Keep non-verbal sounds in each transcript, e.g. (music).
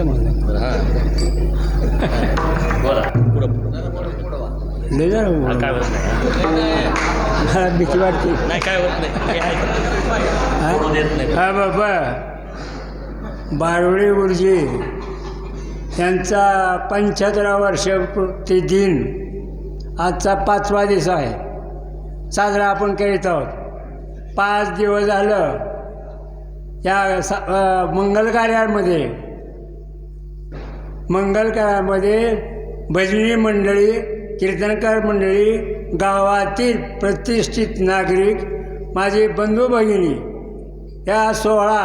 समजलं बरं हां बोला पुढं जरा काय होत नाही मला भीती वाटते नाही काय होत नाही हा? बाबा. बारवळे गुरुजी त्यांचा पंच्याहत्तरा वर्ष ते दिन आजचा पाचवा दिवस आहे. साजरा आपण करीत आहोत. पाच दिवस झालं. या सा मंगल कार्यामध्ये मंगलकारामध्ये भजनी मंडळी कीर्तनकार मंडळी गावातील प्रतिष्ठित नागरिक माझे बंधू भगिनी या सोहळा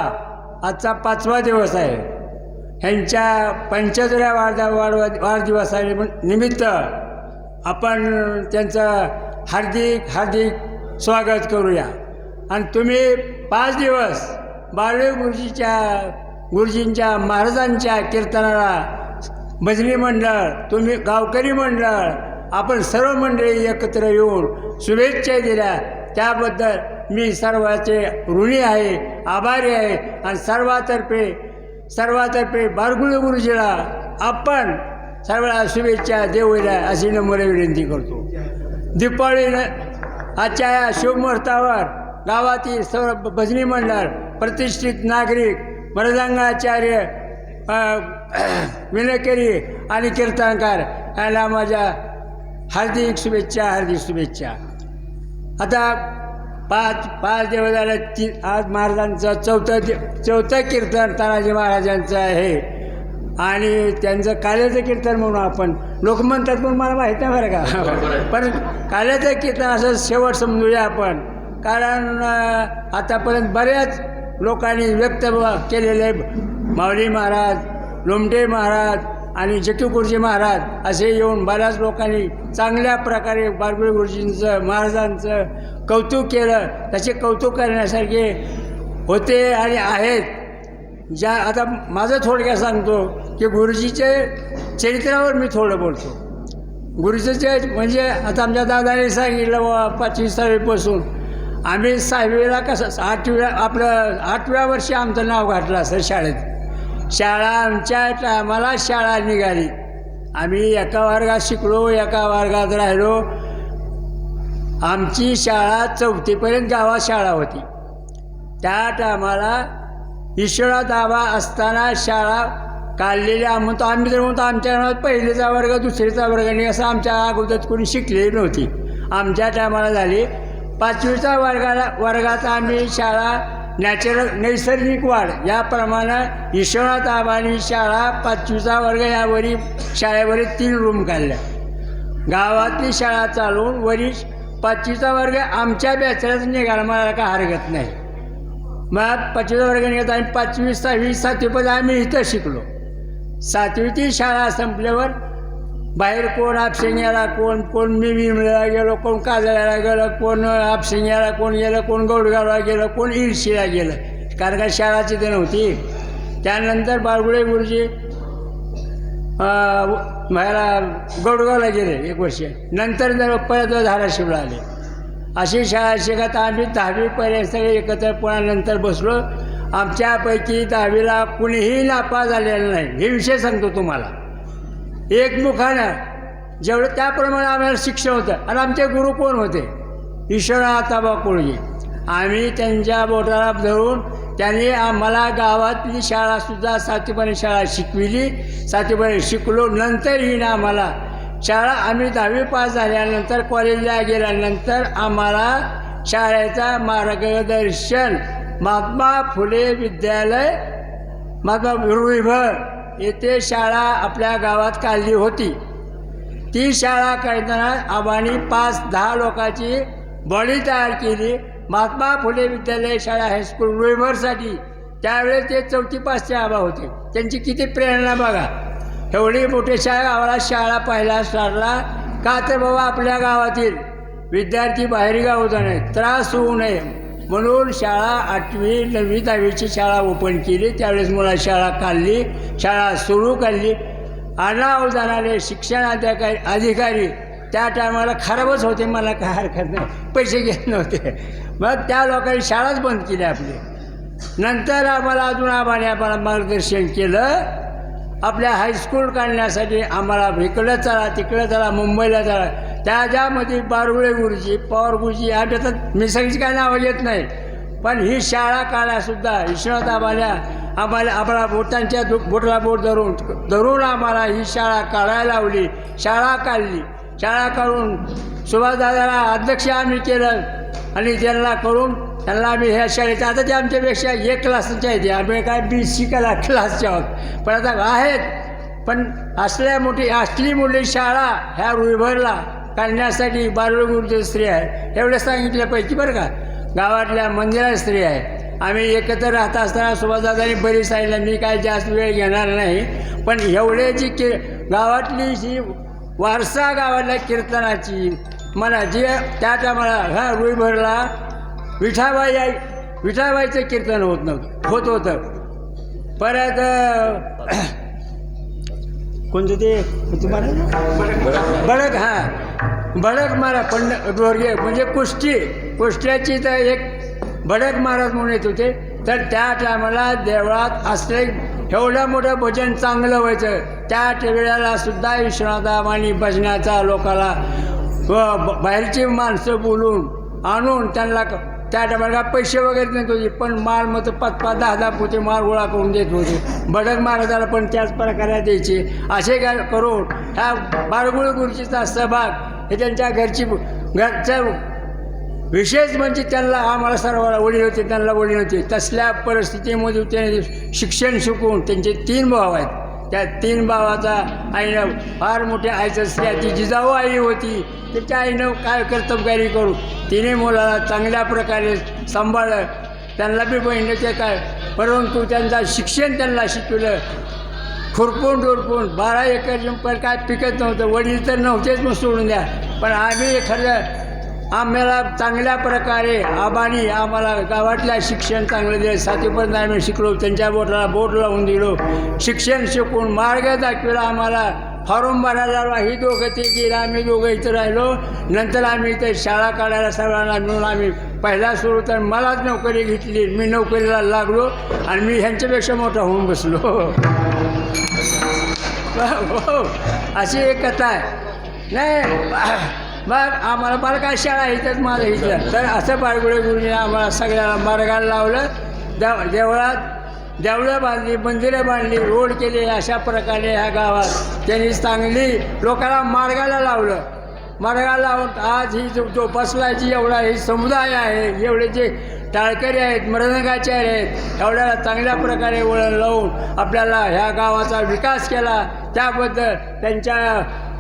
आजचा पाचवा दिवस आहे. ह्यांच्या पंच्याहत्तऱ्या वाढ वाढदिवसा निमित्त आपण त्यांचं हार्दिक हार्दिक स्वागत करूया. आणि तुम्ही पाच दिवस बाळवे गुरुजीच्या गुरुजींच्या महाराजांच्या कीर्तनाला भजनी मंडळ तुम्ही गावकरी मंडळ आपण सर्व मंडळी एकत्र येऊन शुभेच्छा दिल्या. त्याबद्दल मी सर्वाचे ऋणी आहे आभारी आहे. आणि सर्वातर्फे सर्वातर्फे बारगुळे गुरुजीला आपण सर्वांना शुभेच्छा देऊया अशी नम्र विनंती करतो. दीपावली आजच्या या शुभमुहूर्तावर गावातील सर्व भजनी मंडळ प्रतिष्ठित नागरिक मृदंगाचार्य अ, विनकरी आणि कीर्तनकार यांना माझ्या हार्दिक शुभेच्छा हार्दिक शुभेच्छा. आता पाच पाच दिवस झाले ती आज महाराजांचं चौथं दि चौथं कीर्तन तानाजी महाराजांचं आहे. आणि त्यांचं काल्याचं कीर्तन म्हणून आपण. लोक म्हणतात पण मला माहीत नाही बरं का. (laughs) पण काल्याचं कीर्तन असं शेवट समजूया आपण. कारण आतापर्यंत बऱ्याच लोकांनी व्यक्त केलेले माऊली महाराज लोमटे महाराज आणि जकी गुरुजी महाराज असे येऊन बऱ्याच लोकांनी चांगल्या प्रकारे बारबुळे गुरुजींचं महाराजांचं कौतुक केलं. त्याचे कौतुक करण्यासारखे होते आणि आहेत. ज्या आता माझं थोडक्यात सांगतो की गुरुजीचे चरित्रावर मी थोडं बोलतो. गुरुजीचे म्हणजे आता आमच्या दादाने सांगितलं बाबा पाचवी सहावीपासून. आम्ही सहावीला कसं आठव्या आपलं आठव्या वर्षी आमचं नाव घातलं असं शाळेत. शाळा आमच्या टायमाला शाळा निघाली. आम्ही एका वर्गात शिकलो एका वर्गात राहिलो. आमची शाळा चौथीपर्यंत गावात शाळा होती. त्या टायमाला ईश्वरा दाबा असताना शाळा काढलेल्या म्हणतो आम्ही तर म्हणतो आमच्या नावात पहिलेचा वर्ग दुसरीचा वर्ग नाही असं आमच्या अगोदर कोणी शिकलेली नव्हती. आमच्या टायमाला झाली. पाचवीचा वर्गाला वर्गात आम्ही शाळा नॅचरल नैसर्गिक वाढ याप्रमाणे ईश्वरात आबानी शाळा पाचवीचा वर्ग यावरी शाळेवरील तीन रूम काढल्या. गावातली शाळा चालवून वरी पाचवीचा वर्ग आमच्या बॅचलाच निघाला मला का हरकत नाही. मग पाचवीचा वर्ग निघत आणि पाचवी सहावी सातवीपर्यंत आम्ही इथं शिकलो. सातवीची शाळा संपल्यावर बाहेर कोण आपशिंग्याला कोण कोण मी विमळ्याला गेलो कोण काजळ्याला गेलं कोण आपशिंग्याला कोण गेलं कोण गौडगावला गेलं कोण इडशीला गेलं. कारण का शाळाची ते नव्हती. त्यानंतर बाळगुळे गुरुजी मला गौडगावला गेले एक वर्ष. नंतर जर परत धाराशिवला आले. अशी शाळा शिकत आम्ही दहावीपर्यंत सगळे एकत्र पुन्हा नंतर बसलो. आमच्यापैकी दहावीला कुणीही नापास झालेला नाही. हे विषय सांगतो तुम्हाला. एकमुखानं. जेवढं त्याप्रमाणे आम्हाला शिक्षण होतं. आणि आमचे गुरु कोण होते? ईश्वरा आताबा कोळगी. आम्ही त्यांच्या बोटाला धरून त्यांनी आम्हाला गावातली शाळासुद्धा सातवीपर्यंत शाळा शिकविली. सातवीपर्यंत शिकलो. नंतर ना आम्हाला शाळा आम्ही दहावी पास झाल्यानंतर कॉलेजला गेल्यानंतर आम्हाला शाळेचा मार्गदर्शन महात्मा फुले विद्यालय महात्मा रुईभर येथे शाळा आपल्या गावात काढली होती. ती शाळा काढताना आबांनी पाच दहा लोकांची बॉडी तयार केली. महात्मा फुले विद्यालय शाळा हायस्कूल रुईभरसाठी त्यावेळेस ते चौथी पाचचे आबा होते. त्यांची किती प्रेरणा बघा. एवढी मोठी शाळा गावाला शाळा पाहायला सारला. का तर बाबा आपल्या गावातील विद्यार्थी बाहेरगाव जाणे त्रास होऊ नये. म्हणून शाळा आठवी नववी दहावीची शाळा ओपन केली. त्यावेळेस मुला शाळा काढली शाळा सुरू काढली. अनाव जाणारे शिक्षण अधिकारी अधिकारी त्या टायमाला खराबच होते मला काय हरकत नाही. पैसे घेत नव्हते. मग त्या लोकांनी शाळाच बंद केली आपली. नंतर आम्हाला अजून आम्हाला आम्हाला मार्गदर्शन केलं. आपल्या हायस्कूल काढण्यासाठी आम्हाला इकडं चला तिकडं चला मुंबईला चला. त्याच्यामध्ये बारुळे गुरुजी पवार गुरुजी आठवतात मी सगळीच काय नावं येत नाही. पण ही शाळा काढासुद्धा विश्वनाथ आम्हाला आम्हाला बोटांच्या दु बोटला बोट धरून धरून आम्हाला ही शाळा काढायला लावली शाळा काढली. शाळा काढून सुभाषदादाला अध्यक्ष आम्ही केलं आणि त्यांना करून त्यांना आम्ही ह्या शाळेत आता ते आमच्यापेक्षा एक क्लासच्या आहेत आम्ही काय बी शिकायला क्लासच्या आहोत. पण आता आहेत. पण असल्या मोठी असली मोठी शाळा ह्या रुईभरला. काढण्यासाठी बारवे स्त्रिया स्त्री आहे एवढं सांगितलं पाहिजे बरं का. गावातल्या मंदिरात स्त्री आहे. आम्ही एकत्र राहत असताना सुभाषदादांनी बरीच सांगितलं मी काय जास्त वेळ घेणार नाही पण एवढे जी कि गावातली जी वारसा गावातल्या कीर्तनाची मला जे त्या टायमाला ह्या रुईभरला विठाबाई आई विठाबाईचं कीर्तन होत नव्हतं होत होतं. परत कोणतं ते तुम्हाला? बडक हा. बडक महाराज पंड डोरगे म्हणजे कुस्ती कुस्त्याची तर एक बडक महाराज म्हणून येत होते. तर त्या टायमाला देवळात असले एवढं मोठं भजन चांगलं व्हायचं. त्या वेळेला सुद्धा आणि भजनाचा लोकाला बाहेरची माणसं बोलून आणून त्यांना क- त्या टायमाला काय पैसे वगैरे देत होते पण माल मग पाच पाच दहा दहा पोते माल गोळा करून देत होते. बडक महाराजाला पण त्याच प्रकारे द्यायचे. असे काय करून ह्या बाळगुळ गुरुजीचा सहभाग हे त्यांच्या घरची घरच्या विशेष म्हणजे त्यांना आम्हाला सर्वांना वडील होते त्यांना वडील होते. तसल्या परिस्थितीमध्ये त्यांनी शिक्षण शिकून त्यांचे तीन भाव आहेत. त्या तीन भावाचा आईनं फार मोठ्या आईचं स्त्रियाची जिजाऊ आई होती. त्याच्या आईनं काय कर्तबगारी करू? तिने मुलाला चांगल्या प्रकारे सांभाळलं. त्यांना बी बहिणीचे काय? परंतु त्यांचा शिक्षण त्यांना शिकवलं. खुरपून डुरपून बारा एकर पण काय पिकत नव्हतं. वडील तर नव्हतेच मग सोडून द्या. पण आम्ही एखादं आम्हाला चांगल्या प्रकारे आबानी आम्हाला गावातल्या शिक्षण चांगलं दिलं. सातवीपर्यंत आम्ही शिकलो. त्यांच्या बोटाला बोट लावून दिलो. शिक्षण शिकून मार्ग दाखविला आम्हाला. फॉर्म भरायला ही दोघं ते गेलं. आम्ही दोघं इथं राहिलो. नंतर आम्ही इथे शाळा काढायला सर्वांना मिळून आम्ही पहिला सुरू. तर मलाच नोकरी घेतली. मी नोकरीला लागलो आणि मी ह्यांच्यापेक्षा मोठा होऊन बसलो. हो, हो. अशी एक कथा आहे. नाही मग आम्हाला मला काय शाळा इथंच माझं घेतलं तर असं बाळगुडे गुरुजीने आम्हाला सगळ्याला मार्गाला लावलं. देव देवळात देवळं बांधली मंदिरं बांधली रोड केले अशा प्रकारे ह्या गावात त्यांनी चांगली लोकांना मार्गाला लावलं. मार्गाला लावून आज ही जो जो बसलाची एवढा हे समुदाय आहे एवढे जे टाळकरी आहेत मृदंगाचार्य आहेत एवढ्याला चांगल्या प्रकारे वळण लावून आपल्याला ह्या गावाचा विकास केला. त्याबद्दल त्यांच्या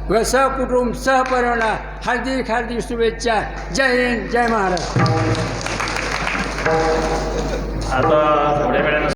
व सहकुटुंब सहपरिवाराला हार्दिक हार्दिक शुभेच्छा. जय हिंद जय महाराष्ट्र. आता थोड्या वेळानं